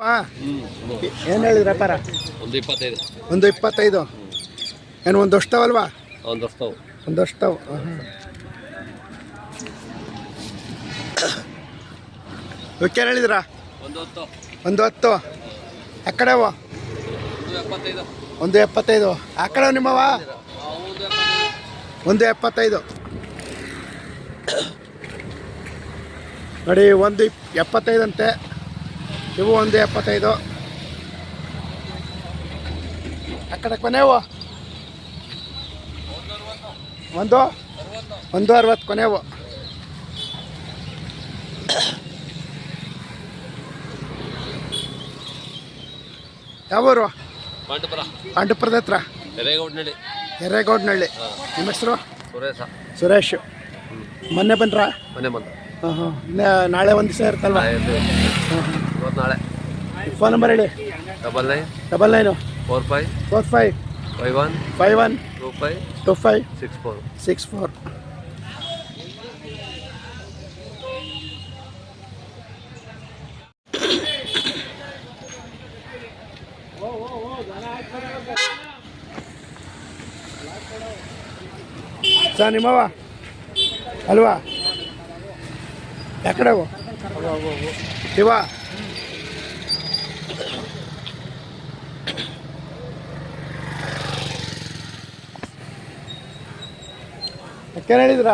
ಏನು ಹೇಳಿದ್ರು ವ್ಯಾಪಾರ? ಒಂದು ಇಪ್ಪತ್ತೈದು. ಒಂದು ಇಪ್ಪತ್ತೈದು. ಏನು ಒಂದು ಅಷ್ಟವಲ್ವಾ? ಒಂದು ಅಷ್ಟವು. ಒಂದು ವರ್ಷವು ಏನು ಹೇಳಿದ್ರ? ಒಂದು ಹೊತ್ತು. ಆ ಕಡೆವು? ಒಂದು ಎಪ್ಪತ್ತೈದು. ಆ ಕಡೆ ನಿಮ್ಮವ ಒಂದು ಎಪ್ಪತ್ತೈದು. ನೋಡಿ ಒಂದು ಇಪ್ ಎಪ್ಪತ್ತೈದು ಅಂತೆ ಇವು ಒಂದು ಎಪ್ಪತ್ತೈದು. ಆ ಕಡೆ ಕೊನೆವು ಒಂದು ಒಂದು ಅರವತ್ತು ಕೊನೆವು ಯಾವೂರು ಪಾಂಡುಪುರ. ಪಾಂಡುಪುರದ ಹತ್ರ? ಎರೇಗೌಡ್ನಳ್ಳಿ. ಎರೇಗೌಡನಹಳ್ಳಿ ನಿಮ್ಮ ಹೆಸರು? ಸುರೇಶ. ಸುರೇಶ್. ಮೊನ್ನೆ ಬಂದ್ರಾ? ಮೊನ್ನೆ ಬಂದು. ಹಾಂ ಹಾಂ ನಾಳೆ ಒಂದು ದಿವಸ ಇರ್ತಲ್ವಾ ಹಾಂ ಹಾಂ ಇವತ್ತು ನಾಳೆ. ಫೋನ್ ನಂಬರ್ ಹೇಳಿ. Double nine double nine four five four five five one five one two five two five six four six four sir ನಿಮ್ಮವ ಅಲ್ವಾ? ಯಾಕಡೆ ಅವು? ಯಾಕೇನು ಹೇಳಿದ್ರ?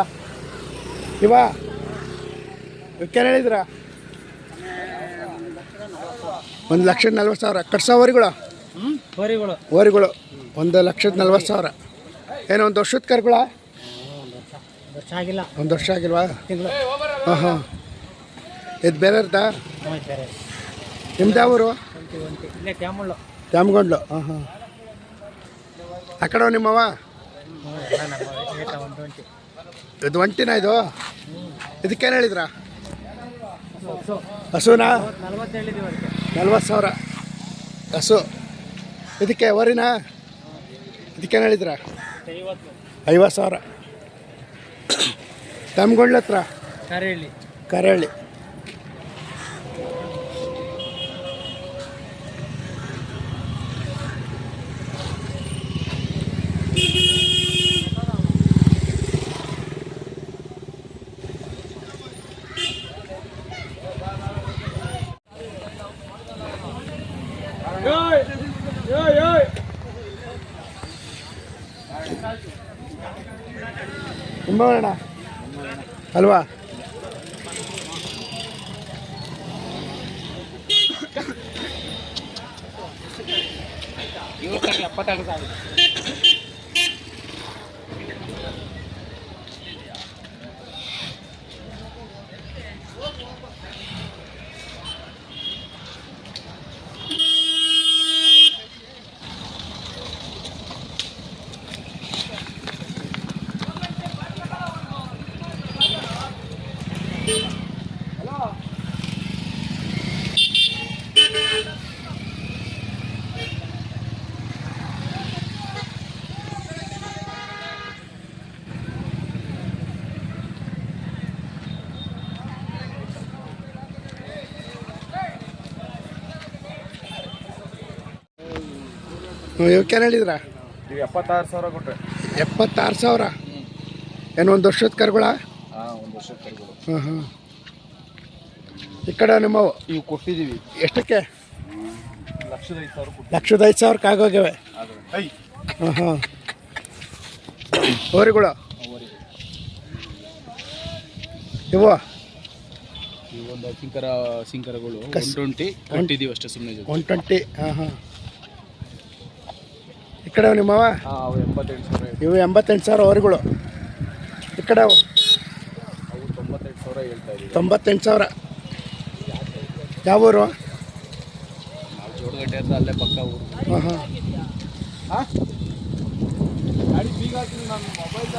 ಇವಕ್ಕೇನು ಹೇಳಿದ್ರಾ ಹೇಳಿದ್ರ? ಒಂದು ಲಕ್ಷದ ನಲ್ವತ್ತು ಸಾವಿರ. ಕಟ್ಸೋವರಿಗಳು ಹೋರಿಗಳು? ಹೊರಿಗಳು. ಒಂದು ಲಕ್ಷದ ನಲ್ವತ್ತು ಸಾವಿರ. ಏನು ಒಂದು ವರ್ಷದ ಕರ್ಗಳ? ಒಂದು ವರ್ಷ ಆಗಿಲ್ವಾ? ಹಾಂ ಹಾಂ. ಇದು ಬೇರೆ ನಿಮ್ದು ಯಾವೂರು ಇಲ್ಲೇ ತ್ಯಾಮಳ್ಳು ತ್ಯಾಮಗೊಂಡ್ಲು ಹಾಂ ಹಾಂ. ಆ ಕಡೆ ನಿಮ್ಮವ ಇದು ಒಂಟಿನ ಇದು? ಇದಕ್ಕೇನು ಹೇಳಿದ್ರ? ಹಸುನಾ? ನಲ್ವತ್ತು ಸಾವಿರ. ಹಸು. ಇದಕ್ಕೆ ವರಿನ? ಇದಕ್ಕೇನು ಹೇಳಿದ್ರ? ಐವತ್ತು ಐವತ್ತು ಸಾವಿರ. ತಮ್ಗೊಂಡ್ಲತ್ರ? ಹತ್ರ ಕರೇಳಿ ನಿಮ್ಮವರಣ ಅಲ್ವಾ? ಎಪ್ಪತ್ತೆರಡು ಸಾವಿರ. ಇವಕ್ಕೇನು ಹೇಳಿದ್ರ? ನೀವು ಎಪ್ಪತ್ತಾರು ಸಾವಿರ ಕೊಟ್ಟರೆ ಎಪ್ಪತ್ತಾರು ಸಾವಿರ? ಏನು ಒಂದು ವರ್ಷದ ಕರುಗಳ? ಒಂದು ವರ್ಷ ಕರುಗಳು. ಹಾಂ ಹಾಂ ಈ ಕಡೆ ನಿಮ್ಮವು ಇವು ಕೊಟ್ಟಿದ್ದೀವಿ ಎಷ್ಟಕ್ಕೆ? ಲಕ್ಷದ ಐದು ಸಾವಿರ ಲಕ್ಷದ ಐದು ಸಾವಿರಕ್ಕೆ ಆಗೋಗಿವೆ ಐ! ಹಾಂ ಹಾಂ ಹೋರಿಗಳು? ಇವು? ಒಂದು ಸಿಂಕರ ಸಿಂಕರಗಳು ಒನ್ ಟ್ವೆಂಟಿ ಕೊಟ್ಟಿದ್ದೀವಿ ಅಷ್ಟೇ ಸುಮ್ಮನೆ ಒನ್ ಟ್ವೆಂಟಿ ಹಾಂ ಹಾಂ ಕಡೆ ನಿಮ್ಮವ. ಇವು ಎಂಬತ್ತೆಂಟು ಸಾವಿರ ಅವರುಗಳು ಈ ಕಡೆ ತೊಂಬತ್ತೆಂಟು ಸಾವಿರ ಯಾವ ಊರು. ಹಾಂ? ಹಾಂ ಹಾಂ ಗಾಡಿ ಬೀಗ ಹಾಕಿ ನನ್ನ ಮೊಬೈಲ್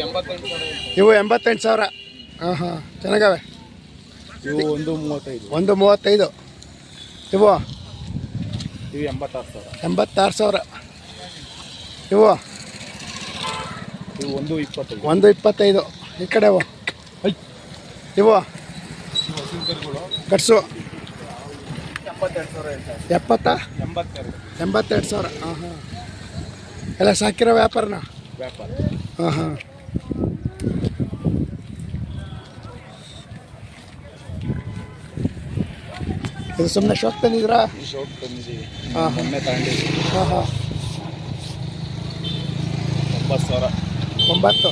ಎಂಬತ್ತೆಂಟು ಸಾವಿರ ಹೇಳ್ತಾ ಇವು ಎಂಬತ್ತೆಂಟು ಸಾವಿರ. ಹಾಂ ಹಾಂ ಚೆನ್ನಾಗವೆ. ಇವು ಒಂದು ಮೂವತ್ತೈದು. ಒಂದು ಮೂವತ್ತೈದು. ಇವು ಇವು ಎಂಬತ್ತಾರು ಸಾವಿರ. ಎಂಬತ್ತಾರು ಸಾವಿರ. ಇವು ಇವು ಒಂದು ಇಪ್ಪತ್ತೈದು. ಒಂದು ಇಪ್ಪತ್ತೈದು. ಈ ಕಡೆ ಇವು. ಐ. ಇವು ಕಟ್ಸು ಎಪ್ಪತ್ತ? ಎಂಬತ್ತೆರಡು. ಸಾವಿರ. ಹಾಂ ಹಾಂ ಎಲ್ಲ ಸಾಕಿರೋ ವ್ಯಾಪಾರನ? ವ್ಯಾಪಾರ. ಹಾಂ ಹಾಂ ಇದು ಸುಮ್ಮನೆ ಶಾಕ್ ತಂದಿದ್ರಾ ಈ ಶೋಕ್ ತಂದಿದ್ದೀವಿ ಹಾಂ ಹಾಂ ಮೊನ್ನೆ ತಗೊಂಡಿದ್ದೀವಿ ಹಾಂ ಹಾಂ ಒಂಬತ್ತು ಸಾವಿರ ಒಂಬತ್ತು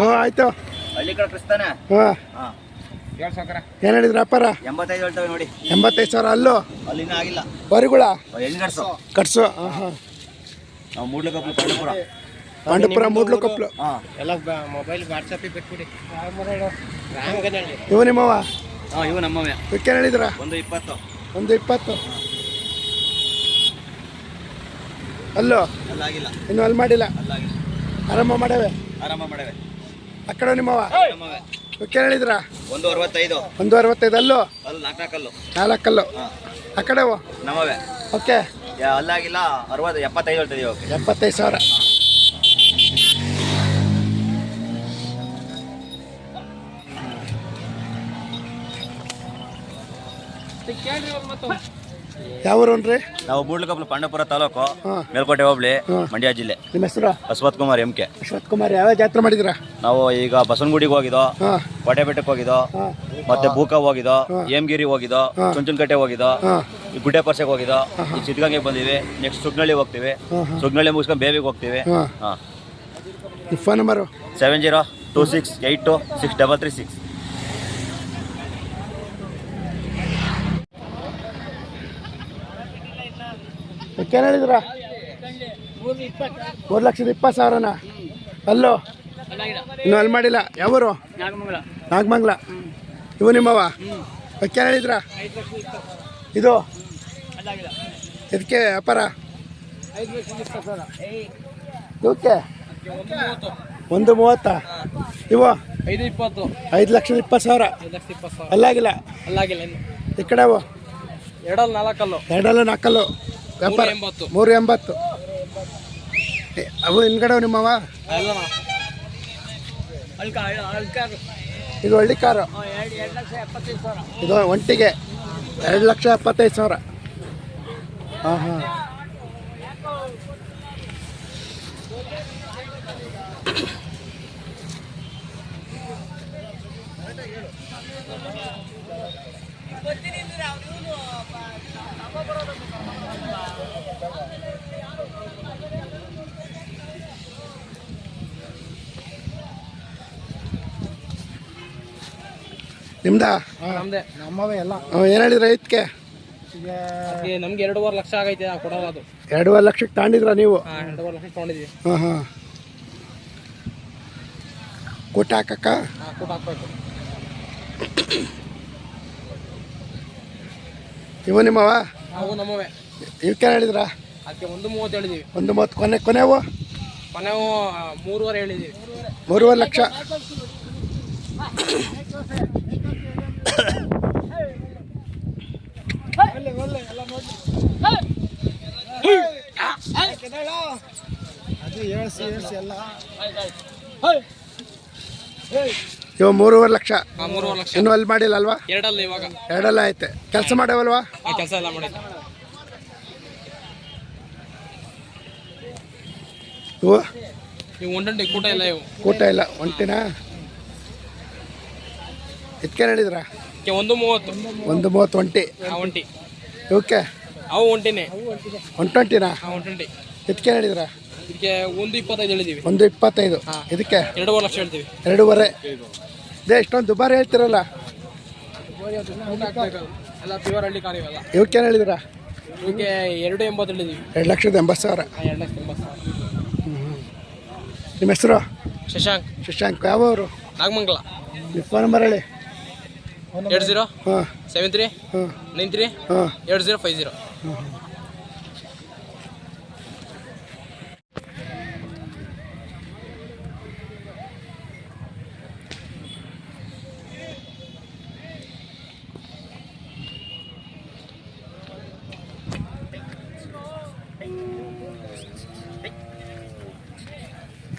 ಹ್ಞೂ ಆಯಿತು. ಹಳ್ಳಿ ಕಡೆ ಕ್ರಿಸ್ತಾನೆ ಹಾಂ. ಏನು ಹೇಳಿದ್ರು ಎಂಬತ್ತೈದು ಹೇಳ್ತೇವೆ ನೋಡಿ. ಎಂಬತ್ತೈದು ಸಾವಿರ ಅಲ್ಲೂ? ಅಲ್ಲಿನ ಆಗಿಲ್ಲ. ಕಟ್ಸು. ಹಾಂ ಹಾಂ. ನಾವು ಮೂಡ್ಲಕಪ್ಪು ಪಾಂಡಪುರ ಪಾಂಡಪುರ ಮೂಡ್ಲು ಕೊಪ್ಪಲು ಹಾಂ. ಎಲ್ಲ ಮೊಬೈಲ್ ವಾಟ್ಸಪ್ಪಿಗೆ ಬಿಟ್ಬಿಡಿ. ರಾಮಗನಹಳ್ಳಿ ಇವು ನಿಮ್ಮವ? ಹಾಂ ಇವು ನಮ್ಮವೇ. ಇದಕ್ಕೇನು ಹೇಳಿದ್ರ? ಒಂದು ಇಪ್ಪತ್ತು. ಒಂದು ಇಪ್ಪತ್ತು. ಅಲ್ಲೋ? ಅಲ್ಲಾಗಿಲ್ಲ. ಇನ್ನು ಅಲ್ಲಿ ಮಾಡಿಲ್ಲ? ಅಲ್ಲಾಗಿಲ್ಲ. ಆರಂಭ ಮಾಡೇವೆ ಆರಾಮ ಮಾಡವೆ ಆ ಕಡೆ ನಿಮ್ಮವ ಕೇಳಿದ್ರ ಹೇಳಿದ್ರ? ಒಂದು ಅರವತ್ತೈದು. ಒಂದು ಅರವತ್ತೈದು ಅಲ್ಲೂ? ಅಲ್ಲಿ ನಾಲ್ಕಲ್ಲು ನಾಲ್ಕಲ್ಲು. ಹಾಂ. ಆ ಕಡೆವು? ನಮ್ಮವೇ ಓಕೆ. ಯಾ- ಅಲ್ಲಾಗಿಲ್ಲ ಅರವತ್ತು ಎಪ್ಪತ್ತೈದು ಹೇಳ್ತಿದ್ದೀವಿ ಓಕೆ ಎಪ್ಪತ್ತೈದು ಸಾವಿರ. ಯಾವ ಊರನ್ರಿ ನಾವು ಮೂಡ್ಲಕಪ್ಪು ಪಾಂಡಪುರ ತಾಲೂಕು ಮೇಲ್ಕೋಟೆ ಹೋಬಳಿ ಮಂಡ್ಯ ಜಿಲ್ಲೆ. ನಿಮ್ಮ ಹೆಸರು? Ashwath Kumar M K. Ashwath Kumar ಯಾವ ಜಾತ್ರೆ ಮಾಡಿದಿರಾ ನಾವು ಈಗ ಬಸವನಗುಡಿಗೆ ಹೋಗಿದೋ ಕೋಟೆಬೆಟ್ಟಕ್ಕೆ ಹೋಗಿದೋ ಹೋಗಿದ್ದೋ ಮತ್ತೆ ಬೂಕ ಹೋಗಿದೋ ಹೇಮಗಿರಿ ಹೋಗಿದೋ ಚುಂಚನಕಟ್ಟೆ ಹೋಗಿದೋ ಗುಡ್ಡೆ ಪರ್ಸೆಗೆ ಹೋಗಿದ್ದೋ ಈ ಸಿದ್ಧಗಂಗೆ ಬಂದಿವಿ ನೆಕ್ಸ್ಟ್ ಸುಗ್ನಳ್ಳಿ ಹೋಗ್ತೀವಿ. ಸುಗ್ನಳ್ಳಿ ಮುಗಿಸ್ಕೊಂಡು ಬೇಬಿಗೆ ಹೋಗ್ತೀವಿ. Phone number seven zero two six eight two six double three six ಇದಕ್ಕೇನು ಹೇಳಿದ್ರ? ಮೂರು ಲಕ್ಷದ ಇಪ್ಪತ್ತು ಸಾವಿರನ. ಅಲ್ಲೋ? ಇನ್ನು ಅಲ್ಲಿ ಮಾಡಿಲ್ಲ. ಯಾವರು? ನಾಗಮಂಗಲ. ಇವು ನಿಮ್ಮವ ಅದಕ್ಕೆ ಹೇಳಿದ್ರ? ಇದು? ಇದಕ್ಕೆ ವ್ಯಾಪಾರ? ಇವಕ್ಕೆ ಒಂದು ಮೂವತ್ತ. ಇವು ಐದು ಇಪ್ಪತ್ತು. ಐದು ಲಕ್ಷದ ಇಪ್ಪತ್ತು ಸಾವಿರ. ಅಲ್ಲಾಗಿಲ್ಲ. ಅಲ್ಲಾಗಿಲ್ಲ ಈ ಕಡೆ ಎರಡಲ್ಲಿ ನಾಲ್ಕಲ್ಲು. ಎರಡಲ್ಲೂ ನಾಲ್ಕಲ್ಲು. ವ್ಯಾಪಾರ? ಮೂರು ಎಂಬತ್ತು. ಏ, ಅವು ಹಿಂದ್ಗಡೆ ನಿಮ್ಮವ ಇದು ಹಳ್ಳಿ ಕಾರು. ಇದು ಒಂಟಿಗೆ. ಎರಡು ಲಕ್ಷ ಎಪ್ಪತ್ತೈದು ಸಾವಿರ. ಹಾಂ ಹಾಂ. ನಿಮ್ದಾ? ನಮ್ದೆ. ಏನು ಹೇಳಿದ್ರೆ ಇದಕ್ಕೆ ನಮ್ಗೆ ಎರಡೂವರೆ ಲಕ್ಷ ಆಗೈತೆ ನಾವು ಕೊಡೋದು ಅದು. ಎರಡೂವರೆ ಲಕ್ಷಕ್ಕೆ ತಗೊಂಡಿದ್ರ ನೀವು? ಹಾಂ ಎರಡೂವರೆ ಲಕ್ಷ ಹಾಂ ಹಾಂ. ಕೊಟ್ಟ ಹಾಕಕ್ಕ? ಹಾಂ ಕೊಟ್ಟು ಹಾಕ್ಬೇಕು. ಇವ ನಿಮ್ಮವ? ನಮ್ಮವೇ. ಇವಕ್ಕೆ ಹೇಳಿದ್ರ? ಅದಕ್ಕೆ ಒಂದು ಮೂವತ್ತು ಹೇಳಿದೀವಿ ಒಂದು ಮೂವತ್ತು ಕೊನೆ ಕೊನೆವು? ಕೊನೆವು ಮೂರುವರೆ ಹೇಳಿದೀವಿ ಮೂರುವರೆ ಲಕ್ಷ. ಇವ ಮೂರುವರೆ ಲಕ್ಷ. ಮೂರುವರೆ ಲಕ್ಷ. ಇನ್ನು ಅಲ್ಲಿ ಮಾಡಿಲ್ಲ ಅಲ್ವಾ? ಎರಡಲ್ಲ ಇವಾಗ. ಎರಡೆಲ್ಲ ಐತೆ. ಕೆಲಸ ಮಾಡವಲ್ವಾ? ಕೆಲಸ ಎಲ್ಲ ಇವು? ಒಂಡಂಡಿ ಕೂಟ ಇಲ್ಲ ಇವು. ಊಟ ಇಲ್ಲ ಒಂಟಿನ? ಇದಕ್ಕೆ ಹೇಳಿದ್ರ? ಅದಕ್ಕೆ ಒಂದು ಮೂವತ್ತು. ಒಂದು ಮೂವತ್ತು ಒಂಟಿ. ಆ ಒಂಟಿ. ಇವಕ್ಕೆ ಅವು ಒಂಟಿನೇ. ಒಂಟೊಂಟಿನ ಆ ಒಂಟಂಟಿ ಇದಕ್ಕೆ ಹೇಳಿದ್ರ? ಇದಕ್ಕೆ ಒಂದು ಇಪ್ಪತ್ತೈದು ಹೇಳಿದ್ದೀವಿ ಒಂದು ಇಪ್ಪತ್ತೈದು. ಇದಕ್ಕೆ ಎರಡೂವರೆ ಲಕ್ಷ ಹೇಳ್ತೀವಿ. ಎರಡೂವರೆ. ಇದೇ ಇಷ್ಟೊಂದು ದುಬಾರಿ ಹೇಳ್ತಿರಲ್ಲ. ಎಲ್ಲ ಪ್ಯೂರ್ ಹಳ್ಳಿ ಕಾರ್ ಇವೆಲ್ಲ ಇವಕ್ಕೆ ಹೇಳಿದ್ರ? ಇವಕ್ಕೆ ಎರಡು ಎಂಬತ್ತು ಹೇಳಿದೀವಿ. ಎರಡು ಲಕ್ಷದ ಎಂಬತ್ತು ಸಾವಿರ. ಆ, ಎರಡು ಲಕ್ಷ ಎಂಬತ್ತು ಸಾವಿರ. ನಿಮ್ಮ ಹೆಸರು? ಶಶಾಂಕ್. ಶಶಾಂಕ್. ಯಾವವರು ನಾಗಮಂಗಲ. ನಿಮ್ಮ ಫೋನ್ ನಂಬರ್ ಹೇಳಿ. ಎರಡು zero seven three nine three eight zero five zero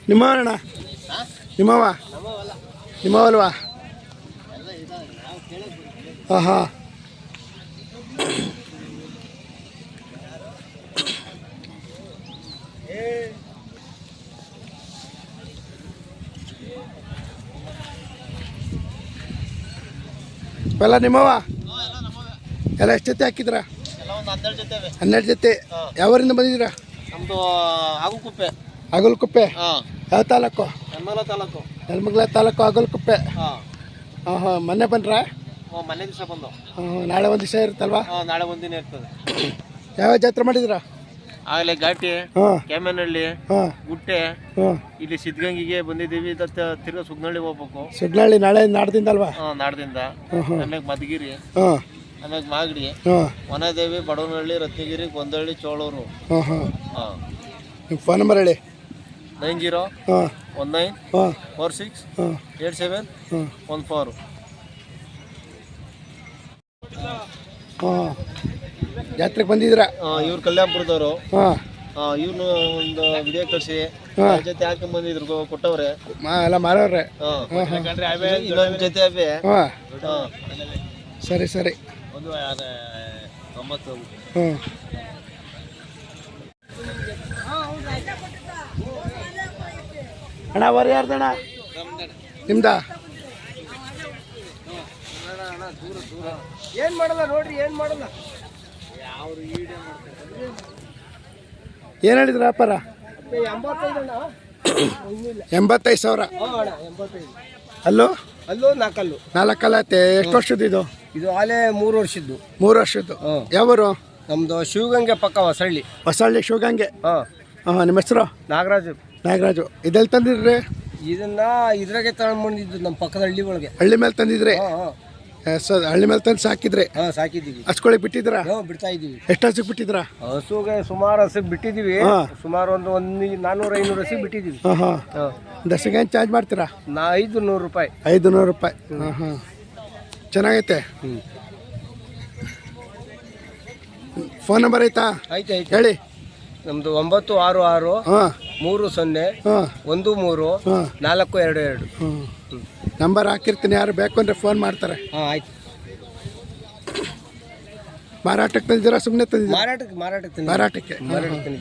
ನಿಮ್ಮ ಅಣ್ಣ ನಿಮ್ಮವ ನಿಮ್ಮವಲ್ವಾ ಹಾಂ ಹಾಂ ಎಲ್ಲ ನಿಮ್ಮವ ಎಲ್ಲ ಎಷ್ಟು ಜೊತೆ ಹಾಕಿದ್ರ? ಹನ್ನೆರಡು ಜೊತೆ. ಯಾವರಿಂದ ಬಂದಿದ್ರ ನಮ್ಮದು ಕುಪ್ಪೆ ಆಗಲ್ಕುಪ್ಪೆ ಹಾಂ. ಯಾವ ತಾಲೂಕು? ತಾಲೂಕು. ನೆಲಮಂಗಲ ತಾಲೂಕು ಆಗಲ್ಕುಪ್ಪೆ ಹಾಂ ಹಾಂ ಮೊನ್ನೆ ಬಂದ್ರಾ? ಮನೆ ದಿವಸ ಬಂದು. ನಾಳೆ ಒಂದು ದಿವಸ ಇರುತ್ತಲ್ವಾ? ನಾಳೆ ಒಂದಿನ ಇರ್ತದೆ. ಯಾವ ಜಾತ್ರೆ ಮಾಡಿದ್ರ ಆಗಲೇ ಘಾಟಿ ಹಾಂ. ಕೆಮ್ಮನಹಳ್ಳಿ ಹಾಂ. ಗುಟ್ಟೆ ಹಾಂ. ಇಲ್ಲಿ ಸಿದ್ಧಗಂಗಿಗೆ ಬಂದಿದ್ದೀವಿ. ಇದತ್ತ ತಿರ್ಗಾ ಸುಗ್ನಳ್ಳಿ ಹೋಗ್ಬೇಕು. ಸುಗ್ನಹಳ್ಳಿ ನಾಳೆ ನಾಡ್ದಿಂದ ಅಲ್ವಾ ನಾಡ್ದಿಂದ. ಹಾಂ ಹಾಂ ಆಮೇಲೆ ಮಧುಗಿರಿ ಹಾಂ. ಆಮ್ಯಾಗ ಮಾಗಡಿ ಹಾಂ. ವನದೇವಿ ಬಡವನಹಳ್ಳಿ ರತ್ನಗಿರಿ ಗೊಂದಳ್ಳಿ ಚೋಳೂರು. ಹಾಂ ಹಾಂ. ಹಾಂ ನಿಮ್ಮ ಫೋನ್ ನಂಬರ್ ಹೇಳಿ. Nine zero one nine four six eight seven one four. ಜಾತ್ರೆಗೆ ಬಂದಿದ್ರ ಇವ್ರು ಕಲ್ಯಾಣಪುರದವರು. ಇವ್ರನ್ನ ಇವ್ನು ಒಂದು ವಿಡಿಯೋ ಕಳಿಸಿ ಜೊತೆ ಹಾಕೊಂಡ್ ಬಂದಿದ್ರು ಕೊಟ್ಟವ್ರೆ. ಎಲ್ಲ ಮಾರವ್ರೆ. ಇನ್ನೊಂದು ಜೊತೆ ಅವೇ ಸರಿ ಸರಿ. ಒಂದು ತೊಂಬತ್ತು ಹ್ಞೂ ಅಣ್ಣ ವರಿ ಯಾರ್ದಣ್ಣ? ನಿಮ್ದ? ಏನ್ ಮಾಡಲ್ಲ ನೋಡ್ರಿ ಏನ್ ಮಾಡಲ್ಲ. ಏನು ಹೇಳಿದ್ರ ವ್ಯಾಪಾರ? ಎಂಬತ್ತೈದು ಸಾವಿರ. ಅಲ್ಲೋ ಅಲ್ಲೂ ನಾಲ್ಕಲ್ಲು ನಾಲ್ಕಲ್ಲ ಎಷ್ಟು ವರ್ಷದ್ದು ಇದು? ಇದು ಆಲೆ ಮೂರು ವರ್ಷದ್ದು. ಮೂರು ವರ್ಷದ್ದು. ಯಾವರು? ನಮ್ದು ಶಿವಗಂಗೆ ಪಕ್ಕ ಹೊಸಳ್ಳಿ. ಹೊಸಳ್ಳಿ ಶಿವಗಂಗೆ. ಹಾಂ. ಹಾಂ ನಿಮ್ಮ ಹೆಸರು? ನಾಗರಾಜು. ನಾಗರಾಜು ಇದೆಲ್ಲ ತಂದಿದ್ರೆ? ಇದನ್ನ ಇದ್ರಾಗೆ ತಗೊಂಡ್ ಬಂದಿದ್ದು ನಮ್ಮ ಪಕ್ಕದ ಹಳ್ಳಿ ಒಳಗೆ. ಹಳ್ಳಿ ಮೇಲೆ ತಂದಿದ್ರೆ? ಹಾಂ ಹಾಂ. ಎಸ್, ಹಳ್ಳಿ ಮೇಲೆ ತಂದು ಸಾಕಿದ್ರಿ? ಹಾಂ ಸಾಕಿದ್ದೀವಿ. ಹಸ್ಕೊಳಿಗೆ ಬಿಟ್ಟಿದ್ರಾ ನಾವು ಬಿಡ್ತಾ ಇದೀವಿ ಎಷ್ಟು ಹಸಿಗೆ ಬಿಟ್ಟಿದ್ರಾ ಹಸುಗೆ ಸುಮಾರು ಹಸಿಗೆ ಬಿಟ್ಟಿದ್ದೀವಿ. ಹಾ. ಸುಮಾರು ಒಂದು ಒಂದು ನಾನ್ನೂರು ಐನೂರು ಹಸಿ ಬಿಟ್ಟಿದ್ದೀವಿ. ಹಾಂ ಹಾಂ. ಹಾಂ. ದಸಗೆ ಏನು ಚಾರ್ಜ್ ಮಾಡ್ತೀರಾ? ನಾ ಐದು ನೂರು ರೂಪಾಯಿ. ಐದು ನೂರು ರೂಪಾಯಿ. ಹಾಂ ಹಾಂ. ಚೆನ್ನಾಗೈತೆ? ಹ್ಞೂ ಫೋನ್ ನಂಬರ್ ಐತಾ? ಐತೆ ಹೇಳಿ. ನಮ್ಮದು ಒಂಬತ್ತು ಆರು ಆರು ಹಾಂ. ಮೂರು ಸೊನ್ನೆ ಒಂದು ಮೂರು ನಾಲ್ಕು ಎರಡು ಎರಡು. ನಂಬರ್ ಹಾಕಿರ್ತೀನಿ ಯಾರು ಬೇಕು ಅಂದರೆ ಫೋನ್ ಮಾಡ್ತಾರೆ. ಹಾಂ ಆಯ್ತು. ಮಾರಾಟಕ್ಕೆ ತಂದಿದ್ದೀರಾ ಸುಮ್ಮನೆ ತಂದಿದ್ದೀರಾ? ಮಾರಾಟಕ್ಕೆ ಮಾರಾಟಕ್ಕೆ. ಮಾರಾಟಕ್ಕೆ. ಮಾರಾಟಕ್ಕೆ.